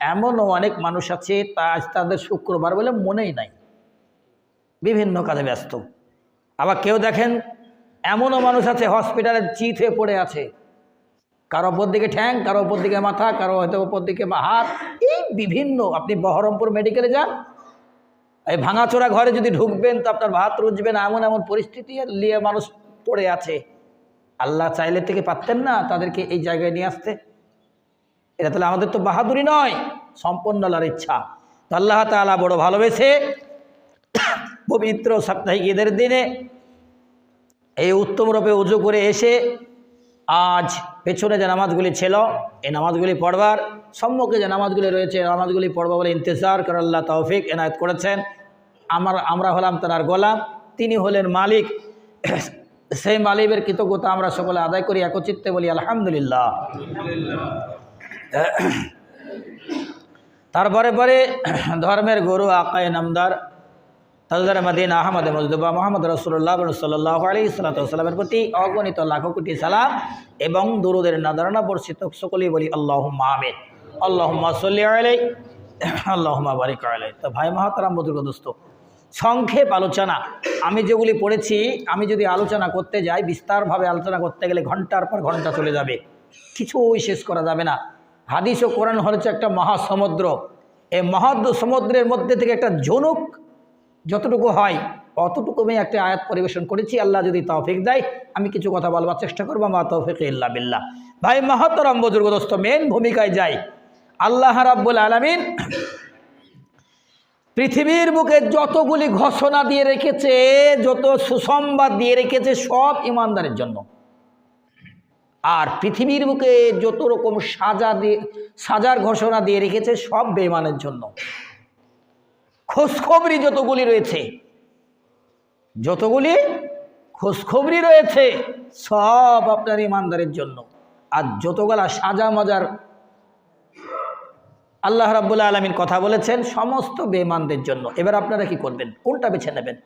এমনও অনেক মানুষ আছে, তা আজ তাদের শুক্রবার বলে মনেই নাই। বিভিন্ন কাজে ব্যস্ত। আবার কেউ দেখেন, এমনও মানুষ আছে হসপিটালে চিত হয়ে পড়ে আছে। কারও ওপর দিকে ঠ্যাং, কারও ওপর দিকে মাথা, কারও হয়তো ওপর দিকে হাত। এই বিভিন্ন, আপনি বহরমপুর মেডিকেলে যান, এই ভাঙাচোরা ঘরে যদি ঢুকবেন তো আপনার ভাত রুজবেন এমন এমন পরিস্থিতি নিয়ে মানুষ পড়ে আছে। আল্লাহ চাইলে থেকে পারতেন না তাদেরকে এই জায়গায় নিয়ে আসতে। এটা তাহলে আমাদের তো বাহাদুরি নয়, সম্পন্ন আল্লাহর ইচ্ছা। তো আল্লাহ তালা বড় ভালোবেসে পবিত্র সাপ্তাহিক ঈদের দিনে এই উত্তম রূপে উজু করে এসে আজ পেছনে যে নামাজগুলি ছিল, এই নামাজগুলি পড়বার, সম্মুখে যে নামাজগুলি রয়েছে নামাজগুলি পড়বা বলে ইন্তজার করে আল্লাহ তৌফিক এনায়ত করেছেন। আমার, আমরা হলাম তার গোলাম, তিনি হলেন মালিক। সেই মালিকের কৃতজ্ঞতা আমরা সকলে আদায় করি একচিত্তে বলি আলহামদুলিল্লাহ। তারপরে পরে ধর্মের গুরু আকায় নামদার তাজদার মদিন আহমদ মজদুবা মোহাম্মদ রসুল্লাহ সাল্লাহ আলী সাল্লামের প্রতি অগণিত লাখো কোটি সালাম এবং দরুদের নাদারানা বর্ষিত সকলেই বলি আল্লাহ আমিন। আল্লাহ সাল্লি আলাই আল্লাহ বারিক আলাই তো ভাই মহাতারাম বদুর্গ দোস্ত, সংক্ষেপ আলোচনা। আমি যেগুলি পড়েছি, আমি যদি আলোচনা করতে যাই, বিস্তারভাবে আলোচনা করতে গেলে ঘণ্টার পর ঘণ্টা চলে যাবে। কিছুই শেষ করা যাবে না। হাদিস ও কোরআন হচ্ছে একটা মহাসমুদ্র। এই মহা সমুদ্রের মধ্যে থেকে একটা ঝনুক যতটুকু হয় অতটুকু আমি একটা আয়াত পরিবেশন করেছি। আল্লাহ যদি তৌফিক দেয়, আমি কিছু কথা বলবার চেষ্টা করব। মা তৌফিক ইল্লা বিল্লাহ। ভাই মাহাতরম বুজুর্গদস্ত মেন ভূমিকায় যাই। আল্লাহ রাব্বুল আলমিন পৃথিবীর বুকে যতগুলি ঘোষণা দিয়ে রেখেছে, যত সুসংবাদ দিয়ে রেখেছে, সব ইমানদারের জন্য। আর পৃথিবীর বুকে যত রকম সাজা দিয়ে, সাজার ঘোষণা দিয়ে রেখেছে সব বেমানের জন্য। খোঁজখবরি যতগুলি রয়েছে, যতগুলি খোঁজখবরি রয়েছে, সব আপনার ইমানদারের জন্য। আর যতগুলা সাজা মজার আল্লাহ রাব্বুল আলমিন কথা বলেছেন, সমস্ত বেমানদের জন্য। এবার আপনারা কি করবেন? কোনটা বেছে নেবেন?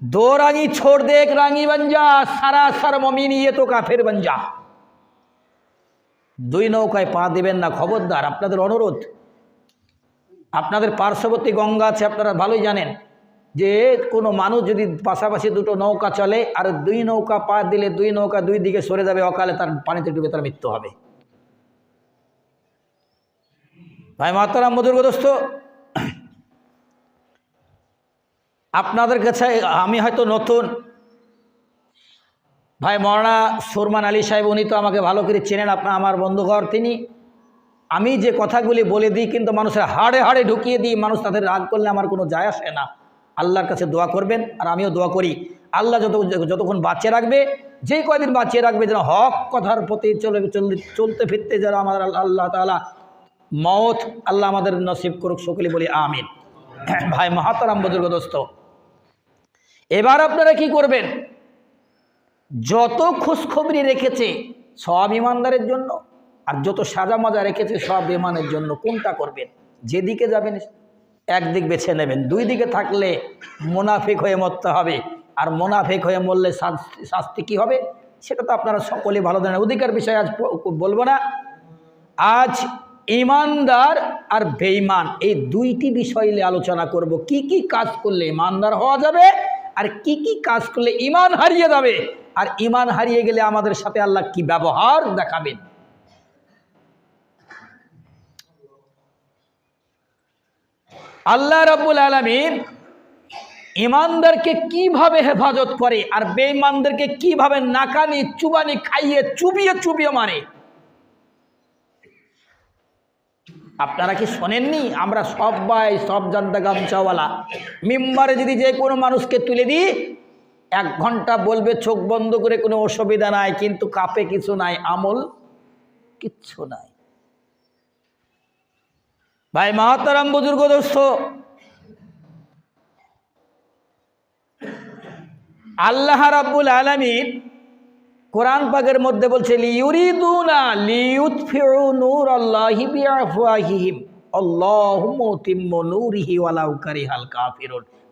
দো রাঙি ছোড় দেখ রাঙি বঞ্জা সারা সার মমিনিয়ে তো কাফের বঞ্জা দুই নৌকায় পা দিবেন না খবরদার আপনাদের অনুরোধ আপনাদের পার্শ্ববর্তী গঙ্গা আছে, আপনারা ভালোই জানেন যে কোনো মানুষ যদি পাশাপাশি দুটো নৌকা চলে, আর দুই নৌকা পা দিলে দুই নৌকা দুই দিকে সরে যাবে, অকালে তার পানিতে ডুবে তার মৃত্যু হবে। ভাই মাতারাম মধুর দোস্ত আপনাদের কাছে আমি হয়তো নতুন। ভাই মরানা সুরমান আলী সাহেব, উনি তো আমাকে ভালো করে চেনেন, আপনার আমার বন্ধুঘর। তিনি, আমি যে কথাগুলি বলে দিই, কিন্তু মানুষের হাড়ে হাড়ে ঢুকিয়ে দিই, মানুষ তাদের রাগ করলে আমার কোনো যায় আসে না। আল্লাহর কাছে দোয়া করবেন, আর আমিও দোয়া করি। আল্লাহ যত যতক্ষণ বাঁচিয়ে রাখবে যে কয়দিন বাঁচিয়ে রাখবে, যেন হক কথার প্রতি চলে চলতে ফিরতে যেন আমাদের আল্লাহ তালা মত আল্লাহ আমাদের নসিব করুক, সকলে বলি আমিন। ভাই মহাতারাম বুজুর্গ দোস্ত এবার আপনারা কি করবেন? যত খোঁজখবরি রেখেছে, সব ইমানদারের জন্য আর যত সাজা মাজা রেখেছে, সব বিমানের জন্য কোনটা করবেন? যেদিকে যাবেন, একদিক বেছে নেবেন। দুই দিকে থাকলে মোনাফিক হয়ে মরতে হবে। আর মোনাফিক হয়ে মরলে শাস্তি শাস্তি কী হবে? সেটা তো আপনারা সকলে ভালো জানেন। অধিকার বিষয়ে আজ বলব না। আজ ইমানদার আর বেঈমান, এই দুইটি বিষয় নিয়ে আলোচনা করব। কি কি কাজ করলে ইমানদার হওয়া যাবে? আর কি কি কাজ করলে ইমান হারিয়ে যাবে? আর ইমান হারিয়ে গেলে আমাদের সাথে আল্লাহ কি ব্যবহার দেখাবেন? আল্লাহ রাব্বুল আলমিন ইমানদারকে কীভাবে হেফাজত করে আর বেঈমানদেরকে কীভাবে নাকানি চুবানি, খাইয়ে, চুবিয়ে চুবিয়ে মারে? আপনারা কি শোনেননি? আমরা সবাই সব জানতা গামছাওয়ালা। মেম্বারে যদি যে কোনো মানুষকে তুলে দিই, এক ঘণ্টা বলবে চোখ বন্ধ করে কোনো অসুবিধা নাই, কিন্তু কাপে কিছু নাই, আমল কিচ্ছু নাই। ভাই, মাহাতারাম বুজুর্গ দোস্ত, আল্লাহ রাব্বুল আলমিন কোরআন পাকের মধ্যে বলছে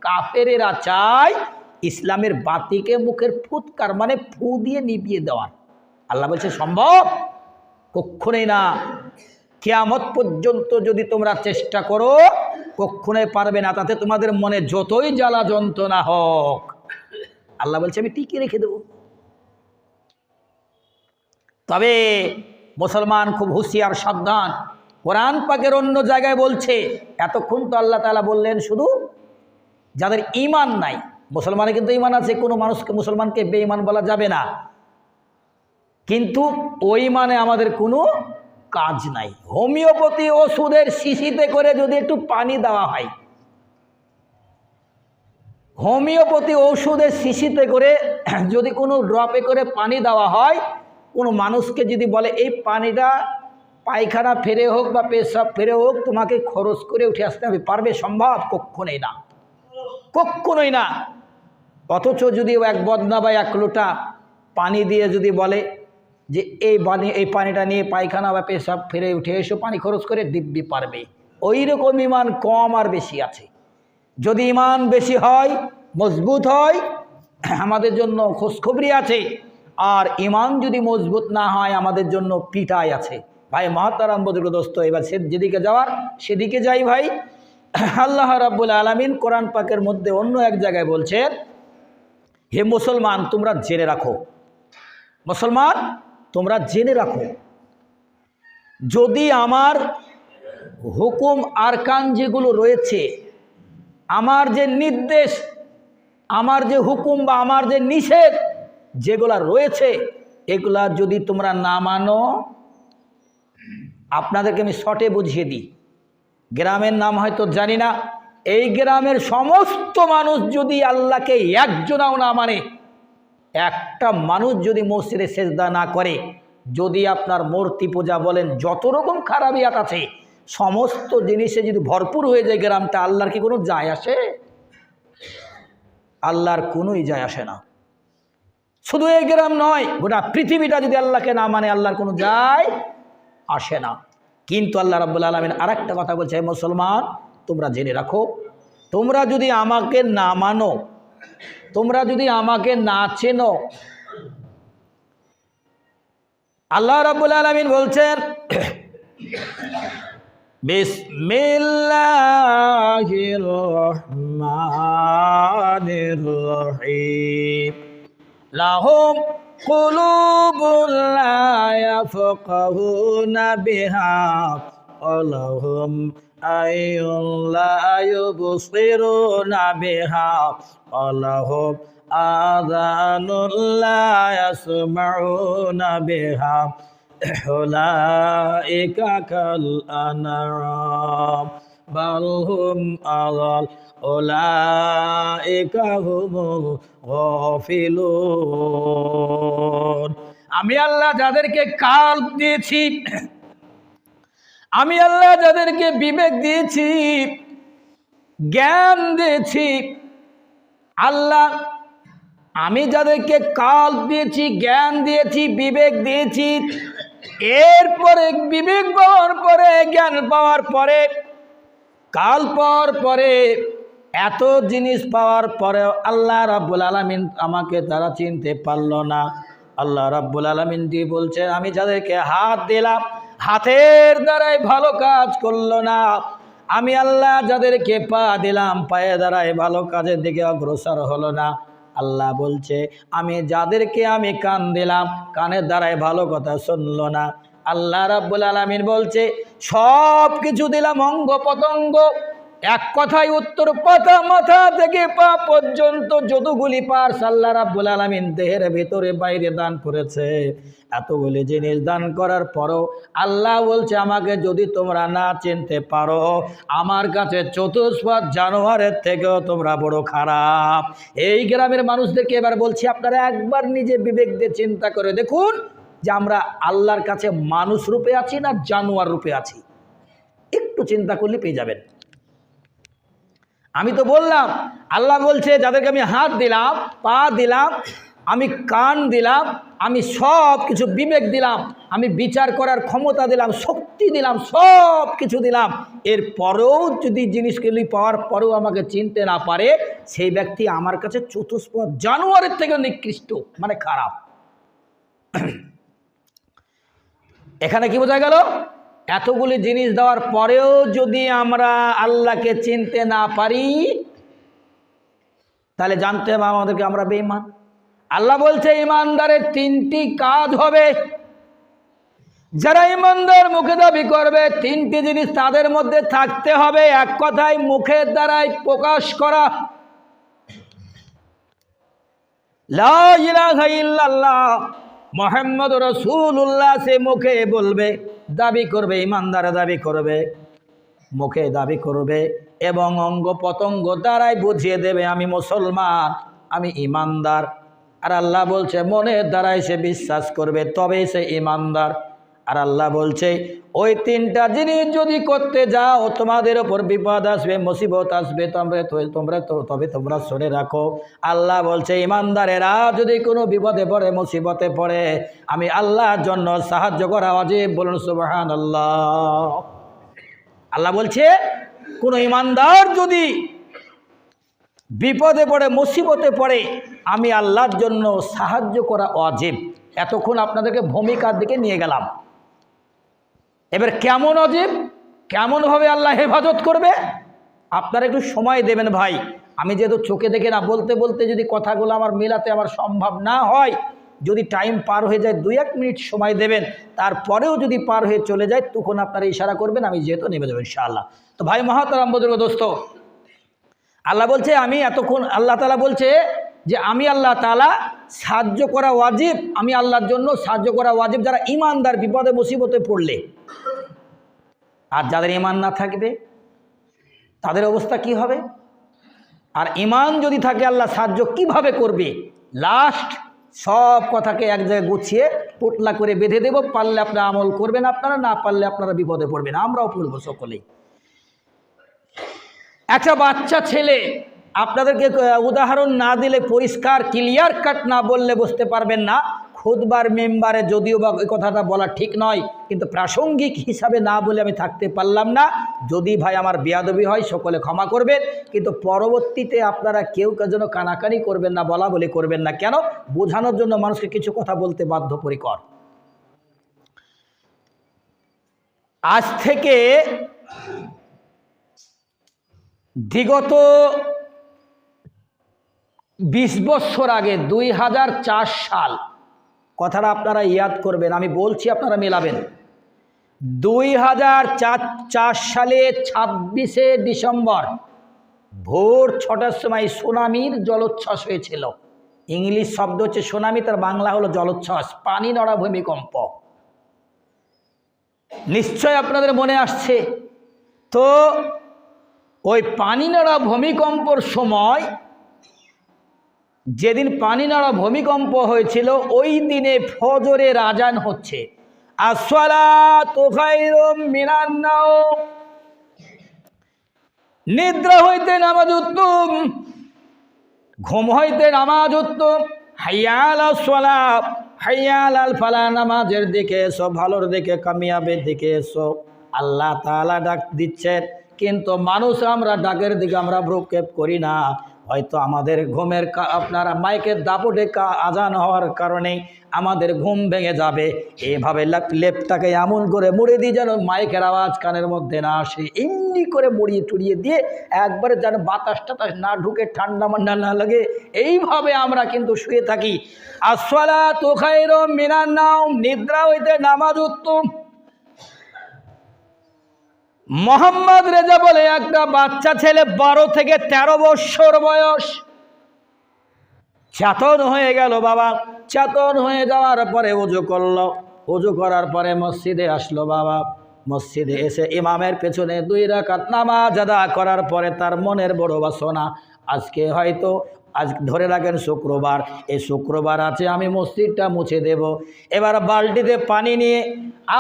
কাফেরেরা চায় ইসলামের বাতিকে মুখের ফুৎকার মানে ফু দিয়ে নিভিয়ে দেওয়ার। আল্লাহ বলছে, সম্ভব? কক্ষণই না। কেয়ামত পর্যন্ত যদি তোমরা চেষ্টা করো, কক্ষণে পারবে না। তাতে তোমাদের মনে যতই জ্বালা যন্ত্রণা হোক। আল্লাহ বলছে, আমি টিকে রেখে দেব। তবে মুসলমান খুব হুঁশিয়ার, সাবধান। কোরআন পাকের অন্য জায়গায় বলছে, এতক্ষণ তো আল্লাহ তালা বললেন শুধু যাদের ইমান নাই মুসলমানের কিন্তু ইমান আছে, কোনো মানুষকে, মুসলমানকে বেঈমান বলা যাবে না। কিন্তু ওই মানে আমাদের কোনো কাজ নাই। হোমিওপ্যাথি ওষুধের শিশিতে করে যদি একটু পানি দেওয়া হয়, হোমিওপ্যাথি ওষুধের শিশিতে করে যদি কোনো ড্রপে করে পানি দেওয়া হয় কোনো মানুষকে যদি বলে, এই পানিটা পায়খানা ফেরে হোক বা পেশাব ফেরে হোক, তোমাকে খরচ করে উঠে আসতে হবে। পারবে সম্ভব? কক্ষণই না। কক্ষণই না। অথচ যদি এক বদনা বা এক লোটা পানি দিয়ে যদি বলে যে, এই পানি এই পানিটা নিয়ে পায়খানা বা পেশাব ফেরে উঠে এসো, পানি খরচ করে দিব্যি পারবে। ওই রকম ইমান কম আর বেশি আছে। যদি ইমান বেশি হয়, মজবুত হয়, আমাদের জন্য খোঁজখবরি আছে। আর ইমান যদি মজবুত না হয়, আমাদের জন্য পিটাই আছে। ভাই, মহাতারাম বদুর দোস্ত, এবার সে যেদিকে যাওয়ার, সেদিকে যাই ভাই। আল্লাহ রাব্বুল আলমিন কোরআন পাকের মধ্যে অন্য এক জায়গায় বলছেন, হে মুসলমান, তোমরা জেনে রাখো। মুসলমান, তোমরা জেনে রাখো। যদি আমার হুকুম আরকান যেগুলো রয়েছে, আমার যে নির্দেশ, আমার যে হুকুম বা আমার যে নিষেধ যেগুলা রয়েছে, এগুলা যদি তোমরা না মানো, আপনাদেরকে আমি শর্টে বুঝিয়ে দিই। গ্রামের নাম হয়তো জানি না। এই গ্রামের সমস্ত মানুষ যদি আল্লাহকে একজনাও না মানে একটা মানুষ যদি মসজিদে সেজদা না করে, যদি আপনার মূর্তি পূজা বলেন, যত রকম খারাপিয়াত আছে, সমস্ত জিনিসে যদি ভরপুর হয়ে যায় গ্রামটা, আল্লাহর কি কোনো যায় আসে? আল্লাহর কোনোই যায় আসে না। শুধু এই গ্রাম নয়, গোটা পৃথিবীটা যদি আল্লাহকে না মানে আল্লাহর কোনো যায় আসে না। কিন্তু আল্লাহ রাব্বুল আলমিন আর একটা কথা বলছে মুসলমান, তোমরা জেনে রাখো, তোমরা যদি আমাকে না মানো, তোমরা যদি আমাকে না চেনো, আল্লাহ রাব্বুল আলমিন বলছেন, বিসমিল্লাহির রহমানির রহিম। লাহুম কুলুবুন লা ইয়াফকাহুনা বিহা ওয়ালাহুম আইয়ুন লা ইউবসিরুনা বিহা ওয়ালাহুম আযানুন লা ইয়াসমাউনা বিহা উলাইকা কাল আনআম বাল হুম আমি আল্লাহ যাদেরকে কাল দিয়েছি, আমি আল্লাহ যাদেরকে বিবেক দিয়েছি, জ্ঞান দিয়েছি, আল্লাহ আমি যাদেরকে কাল দিয়েছি, জ্ঞান দিয়েছি, বিবেক দিয়েছি, এরপরে বিবেক পাওয়ার পরে, জ্ঞান পাওয়ার পরে, কাল পাওয়ার পরে এত জিনিস পাওয়ার পরে আল্লাহ রাব্বুল আলমিন আমাকে তারা চিনতে পারল না। আল্লাহ রাব্বুল আলমিন দিয়ে বলছে, আমি যাদেরকে হাত দিলাম, হাতের দ্বারাই ভালো কাজ করল না। আমি আল্লাহ যাদেরকে পা দিলাম, পায়ে দ্বারাই ভালো কাজের দিকে অগ্রসর হলো না। আল্লাহ বলছে, আমি যাদেরকে আমি কান দিলাম, কানের দ্বারাই ভালো কথা শুনলো না। আল্লাহ রাব্বুল আলমিন বলছে সব কিছু দিলাম অঙ্গ পতঙ্গ এক কথায় উত্তর, পাতা মাথা থেকে পা পর্যন্ত যতগুলি পার আল্লাহ রাব্বুল আলমিন দেহের ভেতরে, বাইরে দান করেছে, এতগুলি জিনিস দান করার পরও আল্লাহ বলছে, আমাকে যদি তোমরা না চিনতে পারো, আমার কাছে চতুষ্পদ জানোয়ারের থেকেও তোমরা বড় খারাপ। এই গ্রামের মানুষদেরকে এবার বলছি, আপনারা একবার নিজে বিবেক দিয়ে চিন্তা করে দেখুন যে আমরা আল্লাহর কাছে মানুষ রূপে আছি না জানোয়ার রূপে আছি। একটু চিন্তা করলে পেয়ে যাবেন। আমি তো বললাম, আল্লাহ বলছে, যাদেরকে আমি হাত দিলাম, পা দিলাম, আমি কান দিলাম, আমি সব কিছু বিবেক দিলাম, আমি বিচার করার ক্ষমতা দিলাম, শক্তি দিলাম, সব কিছু দিলাম। এর পরেও যদি জিনিসগুলি পাওয়ার পরেও আমাকে চিনতে না পারে, সেই ব্যক্তি আমার কাছে চতুষ্পদ জানোয়ারের থেকে নিকৃষ্ট মানে খারাপ। এখানে কি বোঝা গেল? এতগুলি জিনিস দেওয়ার পরেও যদি আমরা আল্লাহকে চিনতে না পারি, তাহলে জানতে হবে আমাদেরকে আমরা বেঈমান। আল্লাহ বলছে ইমানদারের তিনটি কাজ হবে। যারা ইমানদার মুখে দাবি করবে, তিনটি জিনিস তাদের মধ্যে থাকতে হবে। এক কথায়, মুখের দ্বারাই প্রকাশ করা। লা ইলাহা ইল্লাল্লাহ। মোহাম্মদ রসুল্লাহ সে মুখে বলবে, দাবি করবে, ইমানদারা দাবি করবে, মুখে দাবি করবে এবং অঙ্গ পতঙ্গ দ্বারাই বুঝিয়ে দেবে, আমি মুসলমান, আমি ইমানদার। আর আল্লাহ বলছে, মনের দ্বারাই সে বিশ্বাস করবে তবে সে ইমানদার। আর আল্লাহ বলছে, ওই তিনটা জিনিস যদি করতে যাও, তোমাদের ওপর বিপদ আসবে, মুসিবত আসবে, তোমরা তোমরা তবে তোমরা সরে রাখো। আল্লাহ বলছে, ইমানদারেরা যদি কোনো বিপদে পড়ে, মুসিবতে পড়ে, আমি আল্লাহর জন্য সাহায্য করা অজীব। বলুন সুবাহান আল্লাহ আল্লাহ বলছে, কোনো ইমানদার যদি বিপদে পড়ে, মুসিবতে পড়ে, আমি আল্লাহর জন্য সাহায্য করা অজীব। এতক্ষণ আপনাদেরকে ভূমিকার দিকে নিয়ে গেলাম। এবার কেমন অজীব? কেমনভাবে আল্লাহ হেফাজত করবে? আপনারা একটু সময় দেবেন ভাই। আমি যেহেতু চোখে দেখে না, বলতে বলতে যদি কথাগুলো আমার মেলাতে আমার সম্ভব না হয়, যদি টাইম পার হয়ে যায় দুই এক মিনিট সময় দেবেন, তারপরেও যদি পার হয়ে চলে যায়, তখন আপনারা ইশারা করবেন, আমি যেহেতু নেমে যাব ইনশাআল্লাহ। তো ভাই মহাতারাম বদুর্গ দোস্ত, আল্লাহ বলছে, আমি এতক্ষণ আল্লাহ তালা বলছে যে, আমি আল্লাহ তালা সাহায্য করা ওয়াজিব, আমি আল্লাহর জন্য সাহায্য করা ওয়াজিব যারা ইমানদার বিপদে, মুসিবতে পড়লে। আর যাদের ইমান না থাকবে, তাদের অবস্থা কি হবে? আর ইমান যদি থাকে, আল্লাহ সাহায্য কীভাবে করবে? লাস্ট সব কথাকে এক জায়গায় গুছিয়ে পোটলা করে বেঁধে দেব, পারলে আপনারা আমল করবেন আপনারা, না পারলে আপনারা বিপদে পড়বেন, আমরাও পড়ব সকলেই। একটা বাচ্চা ছেলে আপনাদেরকে উদাহরণ না দিলে পরিষ্কার ক্লিয়ার কাট না বললে বুঝতে পারবেন না। খুদবার মেম্বারে যদিও বা ওই কথাটা বলা ঠিক নয়, কিন্তু প্রাসঙ্গিক হিসাবে না বলে আমি থাকতে পারলাম না। যদি ভাই আমার বিয়াদবি হয়, সকলে ক্ষমা করবেন। কিন্তু পরবর্তীতে আপনারা কেউ যেন কানাকানি করবেন না, বলা বলে করবেন না। কেন? বোঝানোর জন্য মানুষকে কিছু কথা বলতে বাধ্যপরিকর। আজ থেকে বিগত বিশ বছর আগে, দুই হাজার চার সাল। কথাটা আপনারা ইয়াদ করবেন, আমি বলছি আপনারা মেলাবেন। দুই হাজার চার সালে ছাব্বিশে ডিসেম্বর, ভোর ছটার সময় সুনামির জলোচ্ছ্বাস হয়েছিল। ইংলিশ শব্দ হচ্ছে সুনামি, তার বাংলা হলো জলোচ্ছ্বাস, পানি নড়া ভূমিকম্প। নিশ্চয় আপনাদের মনে আসছে? তো ওই পানি নড়া ভূমিকম্পর সময় যেদিন পানি নাড়া ভূমিকম্প হয়েছিল, ওই দিনে ফজরের আজান হচ্ছে। নিদ্রা হইতে নামাজ উত্তম, ঘুম হইতে নামাজ উত্তম। হাইয়াল আসলা হাইয়াল আল ফালা, নামাজের দিকে এসো, ভালোর দিকে, কামিয়াবের দিকে এসো। আল্লাহ তালা ডাক দিচ্ছেন, কিন্তু মানুষ আমরা ডাকের দিকে আমরা ভ্রুক্ষেপ করি না। হয়তো আমাদের ঘুমের আপনারা মাইকের দাপটে আজান হওয়ার কারণে আমাদের ঘুম ভেঙে যাবে। এভাবে লেপ- লেপটাকে এমন করে মুড়ে দিই যেন মাইকের আওয়াজ কানের মধ্যে না আসে। এমনি করে মুড়িয়ে টুড়িয়ে দিয়ে একবারে যেন বাতাস টাতাস না ঢুকে, ঠান্ডা মান্ডা না লাগে, এইভাবে আমরা কিন্তু শুয়ে থাকি। আসলা তোখাইর মিনার নাও নিদ্রা হইতে নামাজ উত্তম। মোহাম্মদ রেজা বলে একটা বাচ্চা ছেলে বারো থেকে ১৩ বৎসর বয়স। চেতন হয়ে গেল বাবা। চেতন হয়ে যাওয়ার পরে উজু করল। উজু করার পরে মসজিদে আসলো বাবা। মসজিদে এসে ইমামের পেছনে দুই রাকাত নামাজ আদা করার পরে তার মনের বড় বাসনা, আজকে হয়তো আজ ধরে রাখেন শুক্রবার। এই শুক্রবার আছে, আমি মসজিদটা মুছে দেব। এবার বালতিতে পানি নিয়ে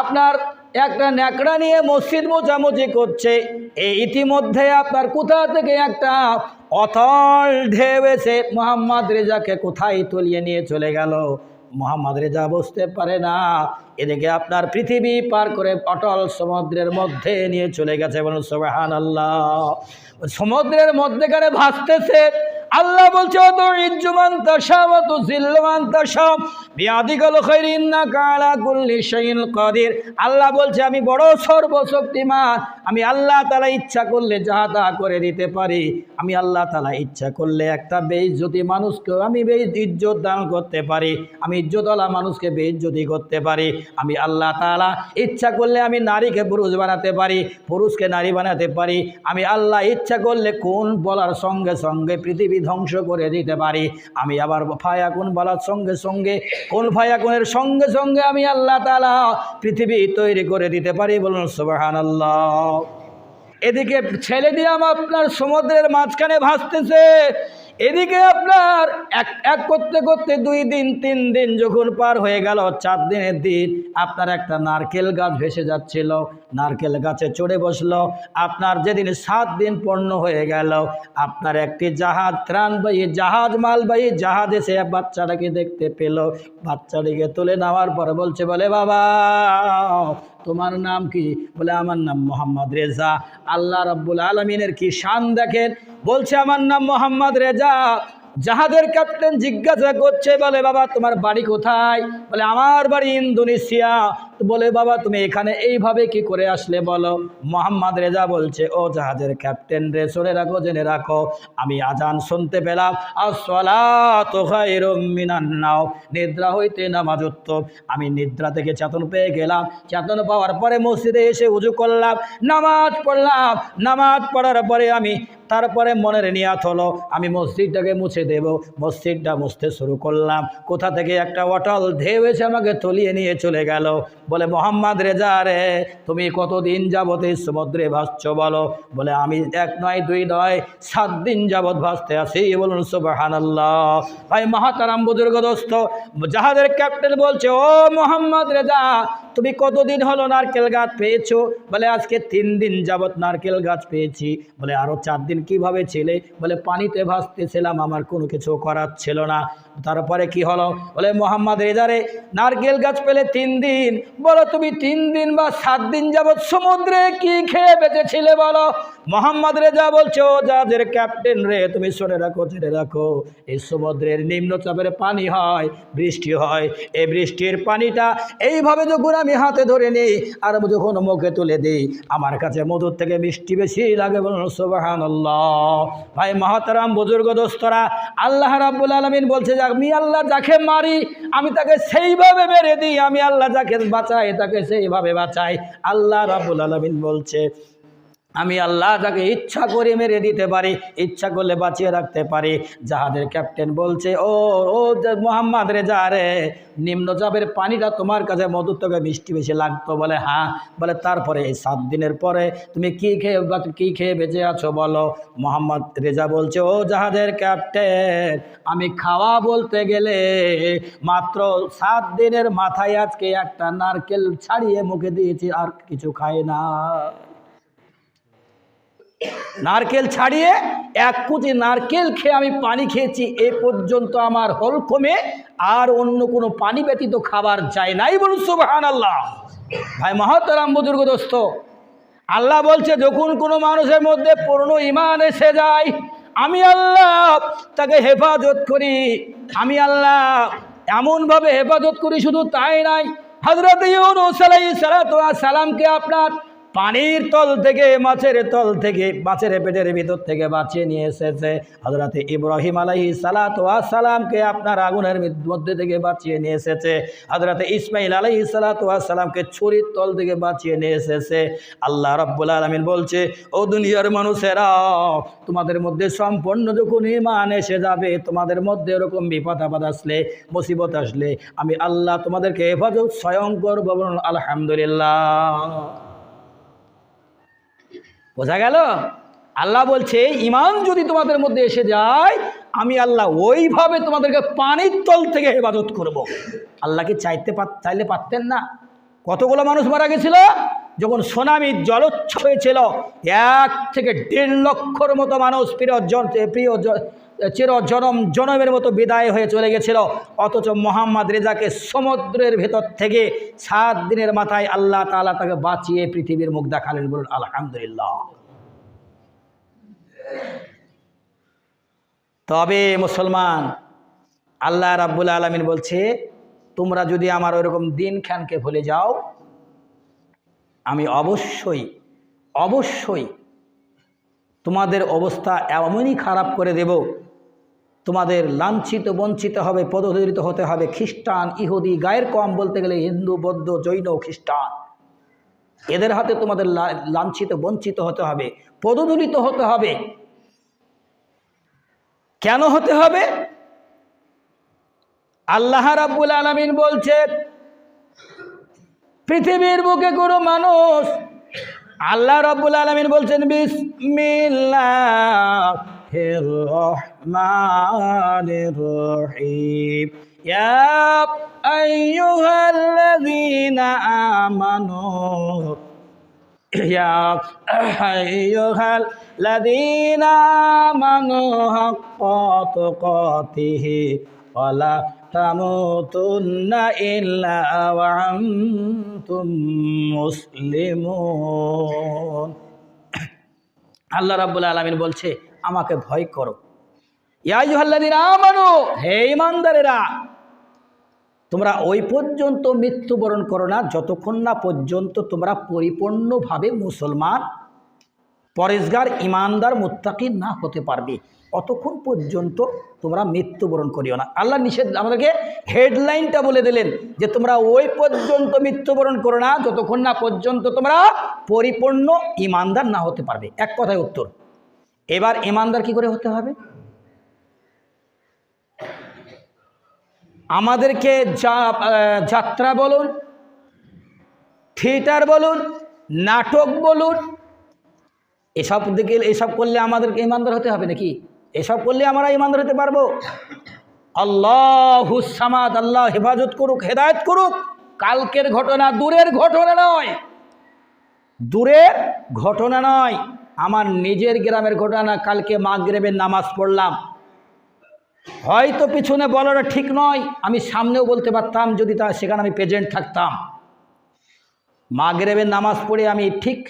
আপনার একটা ন্যাকড়া নিয়ে মসজিদ মোছামুছি করছে। এই ইতিমধ্যে আপনার কোথা থেকে একটা অথল ঢেউ এসে মোহাম্মদ রেজাকে কোথায় তলিয়ে নিয়ে চলে গেল? মোহাম্মদ রেজা বসতে পারে না। এদিকে আপনার পৃথিবী পার করে অটল সমুদ্রের মধ্যে নিয়ে চলে গেছে বলুন সোহান আল্লাহ সমুদ্রের মধ্যেখানে ভাসতেছে। আল্লাহ বলছে অত ইজ্জুমান তাসাম অত জিল্লমান তাসাম বিয়াদিকাল খৈরিন না কালা কুল্লি শাইইন কাদির। আল্লাহ বলছে, আমি বড় সর্বশক্তিমান। আমি আল্লাহ তাআলা ইচ্ছা করলে যাহা তাহা করে দিতে পারি। আমি আল্লাহ তাআলা ইচ্ছা করলে একটা বেইজ্জতি মানুষকে আমি বেইজ ইজ্জত দান করতে পারি। আমি ইজ্জতওয়ালা মানুষকে বেইজ্জতি করতে পারি। আমি আল্লাহ তাআলা ইচ্ছা করলে আমি নারীকে পুরুষ বানাতে পারি, পুরুষকে নারী বানাতে পারি। আমি আল্লাহ ইচ্ছা করলে কোন বলার সঙ্গে সঙ্গে পৃথিবী ধ্বংস করে দিতে পারি। আমি আবার ফায়াকুন বলার সঙ্গে সঙ্গে, কোন ফায়াকুনের সঙ্গে সঙ্গে আমি আল্লাহ তালা পৃথিবী তৈরি করে দিতে পারি বলুন সুবাহান এদিকে ছেলেটি আমার আপনার সমুদ্রের মাঝখানে ভাসতেছে। এদিকে আপনার এক এক করতে করতে দুই দিন, তিন দিন যখন পার হয়ে গেল, চার দিনের দিন আপনার একটা নারকেল গাছ ভেসে যাচ্ছিল। নারকেল গাছে চড়ে বসল। আপনার যেদিন সাত দিন পণ্য হয়ে গেল, আপনার একটি জাহাজ ত্রাণবাহী জাহাজ মালবাহী জাহাজ এসে বাচ্চাটাকে দেখতে পেল। বাচ্চাটিকে তুলে নেওয়ার পরে বলছে, বলে বাবা তোমার নাম কি? বলে, আমার নাম মোহাম্মদ রেজা। আল্লাহ রব্বুল আলমিনের কি শান দেখেন? বলছে, আমার নাম মোহাম্মদ রেজা। যাহাদের ক্যাপ্টেন জিজ্ঞাসা করছে, বলে, বাবা, তোমার বাড়ি কোথায়? বলে, আমার বাড়ি ইন্দোনেশিয়া। বলে, বাবা, তুমি এখানে এইভাবে কি করে আসলে বলো? মোহাম্মদ রেজা বলছে, ও জাহাজের ক্যাপ্টেন রে শুনে রাখো, জেনে রাখো, আমি আজান শুনতে পেলাম। আসলাও নিদ্রা হইতে নামাজ উত্তম। আমি নিদ্রা থেকে চেতন পেয়ে গেলাম। চেতন পাওয়ার পরে মসজিদে এসে উজু করলাম। নামাজ পড়লাম। নামাজ পড়ার পরে আমি, তারপরে মনের নিয়াত হলো, আমি মসজিদটাকে মুছে দেব। মসজিদটা মুছতে শুরু করলাম। কোথা থেকে একটা অটল ঢেউ এসে আমাকে তলিয়ে নিয়ে চলে গেল। বলে, মোহাম্মদ রেজা রে, তুমি কতদিন যাবত এই সমুদ্রে ভাসছ বলো? বলে, আমি এক নয়, দুই নয়, সাত দিন যাবৎ ভাসতে আসি বলুন সুবাহান্লাহ ভাই, মহাতারাম বুজুর্গ দোস্ত জাহাজের ক্যাপ্টেন বলছে, ও মোহাম্মদ রেজা তুমি কতদিন হলো নারকেল গাছ পেয়েছ? বলে, আজকে তিন দিন যাবৎ নারকেল গাছ পেয়েছি। বলে আরও চার দিন কীভাবে ছিলে? বলে, পানিতে ভাসতেছিলাম, আমার কোনো কিছু করার ছিল না। তারপরে কি হলো? বলে, মোহাম্মদ রেজারে, নারকেল গাছ পেলে তিন দিন। বলো, তুমি তিন দিন বা সাত দিন যাবৎ সমুদ্রে কি খেয়ে বেঁচেছিলে বলো? মোহাম্মদ রেজা বলছো জাহাজের ক্যাপ্টেন রে, তুমি শুনে রাখো, জেনে রাখো। এই সমুদ্রের নিম্নচাপের পানি হয়, বৃষ্টি হয়। এই বৃষ্টির পানিটা এইভাবে যখন আমি হাতে ধরে নিই, আর যখন মুখে তুলে দিই, আমার কাছে মধুর থেকে মিষ্টি বেশি লাগে বলুন ভাই মহাতারাম বুজুর্গ দোস্তরা, আল্লাহ রাব্বুল আলমিন বলছে যে আমি আল্লাহ যাকে মারি, আমি তাকে সেইভাবে মেরে দিই, আমি আল্লাহ যাকে বাঁচাই, তাকে সেইভাবে বাঁচাই। আল্লাহ রাব্বুল আলমিন বলছে আমি আল্লাহ তাকে ইচ্ছা করে মেরে দিতে পারি, ইচ্ছা করলে বাঁচিয়ে রাখতে পারি। জাহাজের ক্যাপ্টেন বলছে, ও ও যে মোহাম্মদ রেজা রে নিম্নচাপের পানিটা তোমার কাছে মধুর থেকে মিষ্টি বেশি লাগতো বলে। হ্যাঁ বলে, তারপরে এই সাত দিনের পরে তুমি কি খেয়ে কি খেয়ে বেঁচে আছো বলো? মোহাম্মদ রেজা বলছে, ও জাহাজের ক্যাপ্টেন, আমি খাওয়া বলতে গেলে মাত্র সাত দিনের মাথায় আজকে একটা নারকেল ছাড়িয়ে মুখে দিয়েছি, আর কিছু খাই না। নারকেল ছাড়িয়ে এক কুচি নারকেল খেয়ে আমি পানি খেয়েছি, এ পর্যন্ত আমার হল কমে আর অন্য কোনো পানি ব্যতীত খাবার যায় নাই বলুন সুবাহান আল্লাহ ভাই মহতরাম বুজুর্গ দোস্ত, আল্লাহ বলছে, যখন কোনো মানুষের মধ্যে পূর্ণ ইমান এসে যায়, আমি আল্লাহ তাকে হেফাজত করি, আমি আল্লাহ এমনভাবে হেফাজত করি, শুধু তাই নাই হজরত ইউনুস সালাতু সালামকে আপনার পানির তল থেকে, মাছের তল থেকে, মাছের পেটের ভিতর থেকে বাঁচিয়ে নিয়ে এসেছে হজরতে ইব্রাহিম আলাহি সালাত সালামকে আপনার আগুনের মধ্যে থেকে বাঁচিয়ে নিয়ে এসেছে। হজরতে ইসমাইল আলাহি সালাত সালামকে ছুরির তল থেকে বাঁচিয়ে নিয়ে এসেছে। আল্লাহ রব্বুল আলমিন বলছে, ও দুনিয়ার মানুষেরা, তোমাদের মধ্যে সম্পন্ন যখন ইমান এসে যাবে, তোমাদের মধ্যে এরকম বিপদ আপদ আসলে, মুসিবত আসলে, আমি আল্লাহ তোমাদেরকে হেফাজত স্বয়ং করব আলহামদুলিল্লাহ। বোঝা গেল? আল্লাহ বলছে ইমান যদি তোমাদের মধ্যে এসে যায়, আমি আল্লাহ ওইভাবে তোমাদেরকে পানির তল থেকে হেফাজত করব। আল্লাহকে চাইতে পার- চাইলে পারতেন না? কতগুলো মানুষ মারা গেছিল? যখন সোনামির জলোচ্ছ হয়েছিল, এক থেকে দেড় লক্ষর মতো মানুষ প্রিয় প্রিয় চির জনম জনমের মতো বিদায় হয়ে চলে গেছিল। অথচ মোহাম্মদ রেজাকে সমুদ্রের ভেতর থেকে সাত দিনের মাথায় আল্লাহ তাআলা তাকে বাঁচিয়ে পৃথিবীর মুখ দেখালেন বলুন, আলহামদুলিল্লাহ। তবে মুসলমান, আল্লাহ রাব্বুল আলমিন বলছে, তোমরা যদি আমার ওইরকম দিন খানকে ভুলে যাও, আমি অবশ্যই অবশ্যই তোমাদের অবস্থা এমনই খারাপ করে দেব তোমাদের লাঞ্ছিত, বঞ্চিত হবে, পদদলিত হতে হবে। খ্রিস্টান, ইহুদি, গায়ের কম বলতে গেলে হিন্দু, বৌদ্ধ, জৈন, খ্রিস্টান। এদের হাতে তোমাদের লাঞ্ছিত, বঞ্চিত হতে হবে, পদদলিত হতে হবে। কেন হতে হবে? আল্লাহ রাব্বুল আলামিন বলছে পৃথিবীর বুকে কোনো মানুষ, আল্লাহ রাব্বুল আলামিন বলছেন বিসমিল্লাহির রহমানির রহিম ইয়া আইয়ুহাল্লাযীনা আমানু يا أيها الذين آمنوا حق تقاته ولا تموتن إلا وأنتم মুসলিমুন আল্লাহ রাব্বুল আলামিন বলছে আমাকে ভয় করো। আমানু, হে ঈমানদারেরা, তোমরা ওই পর্যন্ত মৃত্যুবরণ করো না, যতক্ষণ না পর্যন্ত তোমরা পরিপূর্ণভাবে মুসলমান, পরেশগার ইমানদার মুত্তাকি না হতে পারবে। অতক্ষণ পর্যন্ত তোমরা মৃত্যুবরণ করিও না। আল্লাহ নিষেধ আমাদেরকে হেডলাইনটা বলে দিলেন যে তোমরা ওই পর্যন্ত মৃত্যুবরণ করো না, যতক্ষণ না পর্যন্ত তোমরা পরিপূর্ণ ইমানদার না হতে পারবে। এক কথায় উত্তর। এবার ইমানদার কি করে হতে হবে? আমাদেরকে যা যাত্রা বলুন, থিয়েটার বলুন, নাটক বলুন, এসব দিকে, এসব করলে আমাদেরকে ইমানদার হতে হবে নাকি? এসব করলে আমরা ইমানদার হতে পারব? আল্লাহ হুসামাদ আল্লাহ হেফাজত করুক, হেদায়ত করুক। কালকের ঘটনা দূরের ঘটনা নয়। দূরের ঘটনা নয়। আমার নিজের গ্রামের ঘটনা, কালকে মাগরেবের নামাজ পড়লাম। হয়তো পিছনে বলাটা ঠিক নয়, আমি সামনেও বলতে পারতাম যদি তা সেখানে আমি প্রেজেন্ট থাকতাম। মা মাগরেবের নামাজ পড়ে আমি ঠিক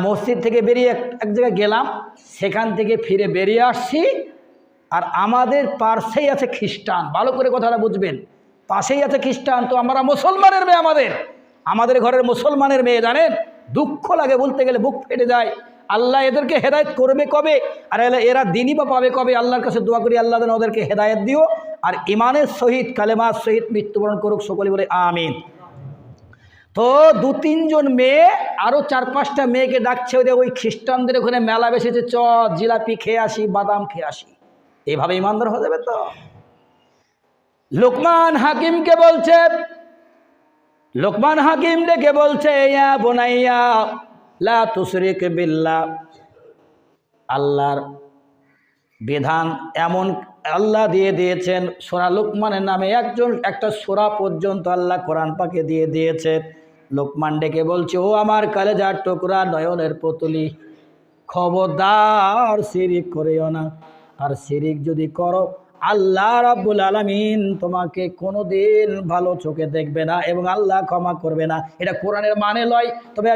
মসজিদ থেকে বেরিয়ে এক এক জায়গায় গেলাম। সেখান থেকে ফিরে বেরিয়ে আসছি। আর আমাদের পার্শ্বেই আছে খ্রিস্টান। ভালো করে কথাটা বুঝবেন। পাশেই আছে খ্রিস্টান। তো আমরা মুসলমানের মেয়ে আমাদের। আমাদের ঘরের মুসলমানের মেয়ে, জানেন? দুঃখ লাগে বলতে গেলে, বুক ফেটে যায়। আল্লাহ এদেরকে হেদায়ত করবে কবে? আর এরা দিনই বা পাবে কবে? আল্লাহর কাছে দোয়া করি, আল্লাহ যেন ওদেরকে হেদায়ত দিও। আর ইমানের সহিত, কালেমার সহিত মৃত্যুবরণ করুক সকলে বলে, আমিন। তো দু তিনজন মেয়ে আরও চার পাঁচটা মেয়েকে ডাকছে ওদের, ওই খ্রিস্টানদের ওখানে মেলা বেসেছে। চ, জিলাপি খেয়ে আসি, বাদাম খেয়ে আসি। এভাবে ইমানদার হয়ে যাবে তো? লোকমান হাকিমকে বলছে লোকমান হাকিম ডেকে বলছে, ইয়া বোনাইয়া, লা তুশরিক বিল্লাহ। আল্লাহর বিধান এমন, আল্লাহ দিয়ে দিয়েছেন, সোরা লোকমানের নামে একজন, একটা সোরা পর্যন্ত আল্লাহ কোরআন পাকে দিয়ে দিয়েছেন। লোকমান ডেকে বলছে, ও আমার কালেজার টুকরা, নয়নের পুতুলি, খবরদার শিরিক করিও না। আর শিরিক যদি করো আল্লাহ রাব্বুল আলামিন তোমাকে কোনো দিন ভালো চোখে দেখবে না এবং আল্লাহ ক্ষমা করবে না। এটা কোরআনের মানে লয়। তবে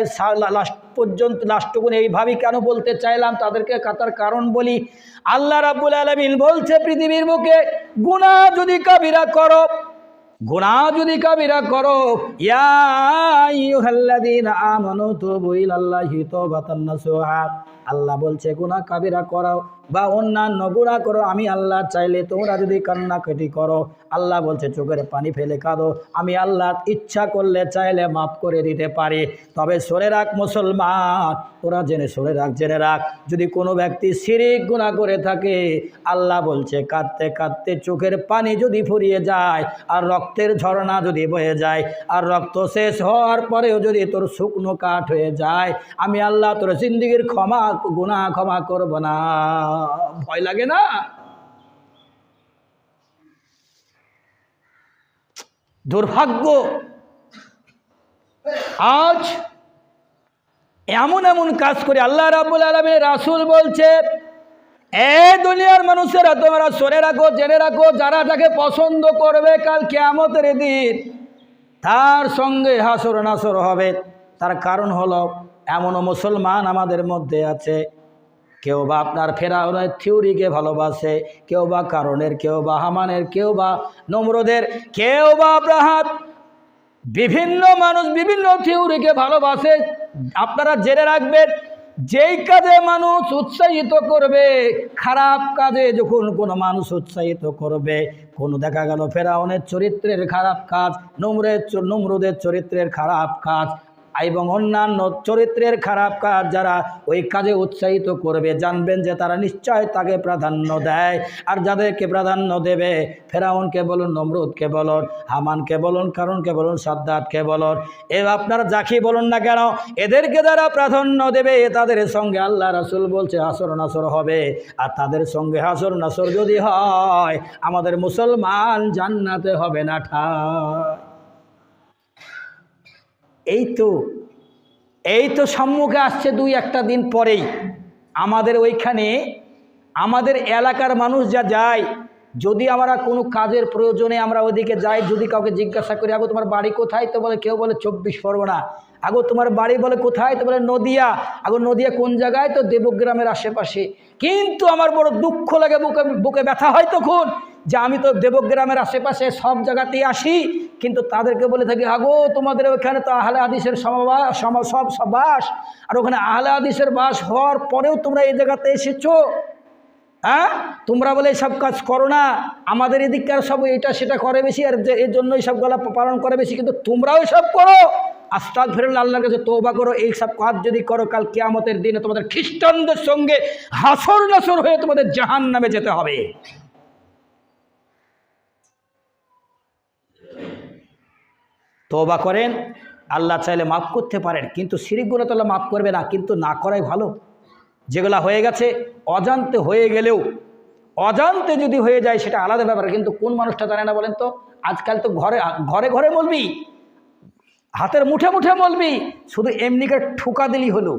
লাস্ট পর্যন্ত, লাস্টটুকুন এইভাবেই কেন বলতে চাইলাম তাদেরকে কাতার কারণ বলি। আল্লাহ রাব্বুল আলামিন বলছে, পৃথিবীর বুকে গুনাহ যদি কাবিরা করো, গুনাহ যদি কাবিরা করো আল্লাহ বলছে, গুনাহ কাবিরা করো বা অন্যান্য গুনাহ করো, আমি আল্লাহ চাইলে তোমরা যদি কান্নাকাটি করো, আল্লাহ বলছে, চোখের পানি ফেলে কাঁদো। আমি আল্লাহ ইচ্ছা করলে চাইলে মাফ করে দিতে পারি। তবে সরে রাখ মুসলমান, তোরা জেনে সরে রাখ, জেনে রাখ। যদি কোনো ব্যক্তি শিরিক গুনাহ করে থাকে, আল্লাহ বলছে, কাঁদতে কাঁদতে চোখের পানি যদি ফুরিয়ে যায় আর রক্তের ঝর্ণা যদি বয়ে যায় আর রক্ত শেষ হওয়ার পরেও যদি তোর শুকনো কাঠ হয়ে যায়, আমি আল্লাহ তোর জিন্দিগির ক্ষমা, গুনাহ ক্ষমা করব না। ভয় লাগে না? দুর্ভাগ্য। আজ এমন এমন কাজ করে আল্লাহ রাবুল আলমের রাসুল বলছে, এ দুনিয়ার মানুষেরা, তোমরা সরে রাখো, জেনে রাখো, যারা তাকে পছন্দ করবে কাল কেয়ামতের দিন, তার সঙ্গে হাসর নাসর হবে। তার কারণ হলো, এমনও মুসলমান আমাদের মধ্যে আছে। কেউ বা আপনার ফেরাউনের থিওরিকে ভালোবাসে, কেউ বা কারণের, কেউ বা হামানের, কেউ বা নমরদের, কেউ বা আব্রাহাত বিভিন্ন মানুষ বিভিন্ন থিওরিকে ভালোবাসে। আপনারা জেনে রাখবেন, যেই কাজে মানুষ উৎসাহিত করবে, খারাপ কাজে যখন কোনো মানুষ উৎসাহিত করবে, কোনো দেখা গেল ফেরাউনের চরিত্রের খারাপ কাজ, নমরের নমরুদের চরিত্রের খারাপ কাজ এবং অন্যান্য চরিত্রের খারাপ কাজ যারা ওই কাজে উৎসাহিত করবে, জানবেন যে তারা নিশ্চয় তাকে প্রাধান্য দেয়। আর যাদেরকে প্রাধান্য দেবে, ফেরাউনকে বলুন, নমরুদকে বলুন, হামানকে বলুন কারণকে বলুন, সাদ্দাতকে বলুন, এ আপনারা যাকে বলুন না কেন, এদেরকে যারা প্রাধান্য দেবে, এ তাদের সঙ্গে আল্লাহ রাসুল বলছে, হাসর নাসর হবে। আর তাদের সঙ্গে হাসর নাসর যদি হয়, আমাদের মুসলমান জান্নাতে হবে না ঠায়। এই তো এই তো সম্মুখে আসছে দুই একটা দিন পরেই। আমাদের ওইখানে, আমাদের এলাকার মানুষ যা যায় যদি আমরা কোনো কাজের প্রয়োজনে আমরা ওইদিকে যাই, যদি কাউকে জিজ্ঞাসা করি, আগো, তোমার বাড়ি কোথায়? তো বলে, কেউ বলে চব্বিশ পরগনা। আগো, তোমার বাড়ি বলে কোথায়? তো বলে, নদিয়া। আগো, নদিয়া কোন জায়গায়? তো দেবগ্রামের আশেপাশে। কিন্তু আমার বড় দুঃখ লাগে, বুকে বুকে ব্যথা হয় তখন যে আমি তো দেবগ্রামের আশেপাশে সব জায়গাতেই আসি। কিন্তু তাদেরকে বলে থাকি, আগো, তোমাদের ওখানে তো আহলে হাদিসের সমাবাস সম- সব বাস আর ওখানে আহলে হাদিসের বাস হওয়ার পরেও তোমরা এই জায়গাতে এসেছ। হ্যাঁ? তোমরা বলে সব কাজ করো না। আমাদের এদিককার সব এটা সেটা করে বেশি আর এর জন্য সব গলা পালন করে বেশি। কিন্তু তোমরাও সব করো। আস্তাক ফেরুল্লা আল্লাহর কাছে তোবা করো। এই সব কাজ যদি করো, কাল কেয়ামতের দিনে তোমাদের খ্রিস্টানদের সঙ্গে হাসর নাসর হয়ে তোমাদের জাহান নামে যেতে হবে। তোবা করেন, আল্লাহ চাইলে মাফ করতে পারেন। কিন্তু সিরিকগুলো তো আল্লাহ মাফ করবে না। কিন্তু না করাই ভালো। যেগুলা হয়ে গেছে, অজান্তে হয়ে গেলেও, অজান্তে যদি হয়ে যায় সেটা আলাদা ব্যাপার, কিন্তু কোন মানুষটা জানে না বলেন তো? আজকাল তো ঘরে ঘরে ঘরে বলবি, হাতের মুঠে মুঠে বলবি, শুধু এমনিকে ঠুকা দিলি হলো।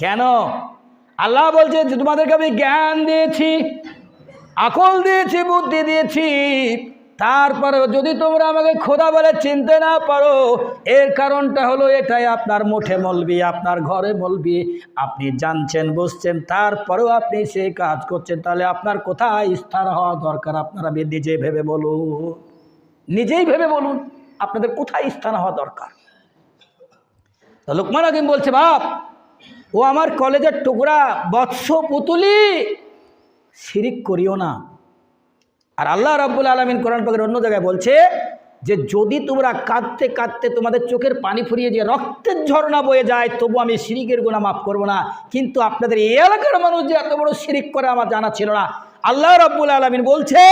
কেন? আল্লাহ বলছে তোমাদেরকে আমি জ্ঞান দিয়েছি, আকল দিয়েছি, বুদ্ধি দিয়েছি। তারপরে যদি তোমরা আমাকে খোদা বলে চিনতে না পারো, এর কারণটা হলো এটাই, আপনার মুঠে মলবি, আপনার ঘরে মলবি, আপনি জানছেন, বুঝছেন, তারপরেও আপনি সেই কাজ করছেন, তাহলে আপনার কোথায় স্থান হওয়া দরকার? আপনারা নিজে ভেবে বলুন। নিজেই ভেবে বলুন, আপনাদের কোথায় স্থান হওয়া দরকার? লোকমান হাকিম বলছে, বাপ, ও আমার কলেজের টুকরা বৎস পুতুলি, শিরিক করিও না। আর আল্লাহ রাব্বুল আলমিন কোরআন পাকের অন্য জায়গায় বলছে যে যদি তোমরা কাঁদতে কাঁদতে তোমাদের চোখের পানি ফুরিয়ে যে রক্তের ঝর্ণা বয়ে যায়, তবু আমি শিরিকের গুণা মাফ করব না। কিন্তু আপনাদের এই এলাকার মানুষ যে এত বড় শিরিক করে আমার জানা ছিল না। আল্লাহ রাব্বুল আলমিন বলছে,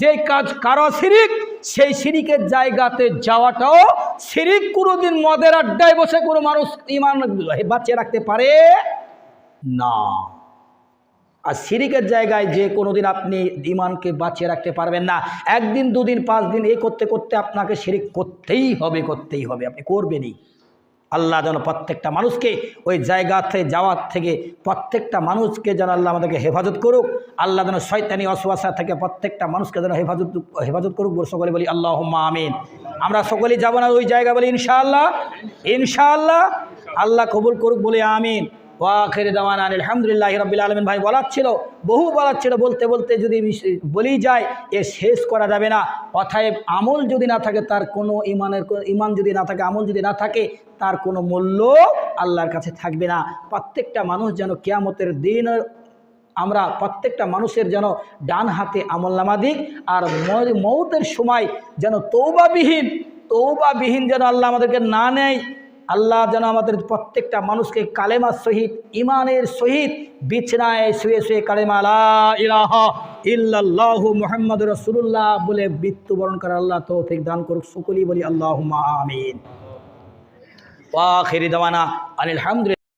যে কাজ কারও শিরিক, সেই শিরিকের জায়গাতে যাওয়াটাও শিরিক কোনোদিন মদের আড্ডায় বসে কোনো মানুষ ইমান বাঁচিয়ে রাখতে পারে না। আর সিরিকের জায়গায় যে কোনো দিন আপনি ইমানকে বাঁচিয়ে রাখতে পারবেন না। একদিন, দুদিন, পাঁচ দিন এই করতে করতে আপনাকে শিরিক করতেই হবে করতেই হবে। আপনি করবেনই। আল্লাহ যেন প্রত্যেকটা মানুষকে ওই জায়গাতে যাওয়ার থেকে প্রত্যেকটা মানুষকে যেন আল্লাহ আমাদেরকে হেফাজত করুক। আল্লাহ যেন শয়তানি অসুয়াশা থেকে প্রত্যেকটা মানুষকে যেন হেফাজত হেফাজত করুক। বলে সকলে বলি আল্লাহ আমিন। আমরা সকলেই যাব না ওই জায়গা বলি, ইনশাআল্লাহ ইনশাআল্লাহ, আল্লাহ কবুল করুক বলে আমিন। ওয়াখের দাওয়ান আলহামদুলিল্লাহ রবিল আলমিন। ভাই, বলার ছিল, বহু বলার ছিল, বলতে বলতে যদি বলেই যায়, এ শেষ করা যাবে না। অথায় আমল যদি না থাকে, তার কোনো ইমানের ইমান যদি না থাকে, আমল যদি না থাকে, তার কোনো মূল্য আল্লাহর কাছে থাকবে না। প্রত্যেকটা মানুষ যেন কেয়ামতের দিন, আমরা প্রত্যেকটা মানুষের যেন ডান হাতে আমলনামা দিক, আর মৌতের সময় যেন তৌবাবিহীন তৌবাবিহীন যেন আল্লাহ আমাদেরকে না নেয়। আল্লাহ যেন আমাদের প্রত্যেকটা মানুষকে কালেমার সহিত ইমানের সহিত বিছনায় শুয়ে শুয়ে কালেমা লা ইলাহা ইল্লাল্লাহু মুহাম্মদ রসুল্লাহ বলে মৃত্যুবরণ করে আল্লাহ তৌফিক দান করুক। সকলেই বলি আল্লাহ আমিন। আলহামদুলিল্লাহ